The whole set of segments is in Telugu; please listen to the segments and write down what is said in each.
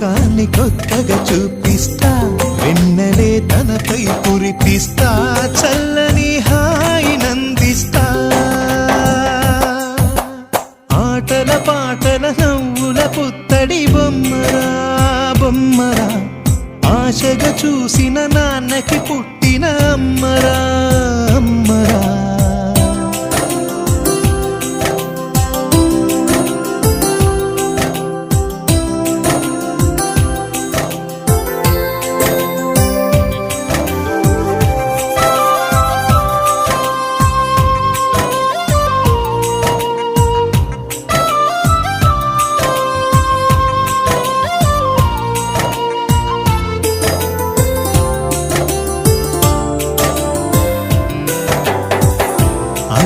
ముఖాన్ని కొత్తగా చూపిస్తా. వెన్నలే తనపై కురిపిస్తా. చల్లని హాయి నందిస్తా. ఆటల పాటల నవ్వుల పుత్తడి బొమ్మరా బొమ్మరా. ఆశగా చూసిన నాన్నకి పుట్టిన అమ్మరా అమ్మరా.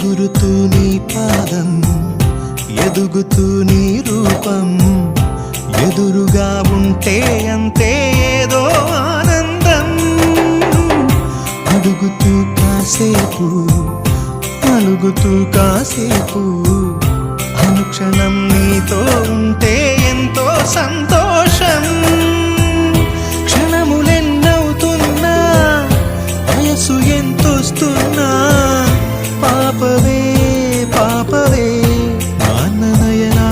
ఎగురుతూ నీ పాదం ఎదుగుతూ నీ రూపం. ఎదురుగా ఉంటే అంతే ఏదో ఆనందం. అడుగుతూ కాసేపు అలుగుతూ కాసేపు. అనుక్షణం నీతో ఉంటే ఎంతో సంతోషం. పాపవే పాపవే నాన్ననయనా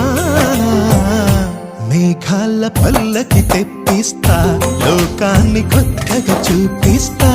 మేఘాల పల్లకి తెప్పిస్తా లోకాన్ని కొత్తగా చూపిస్తా.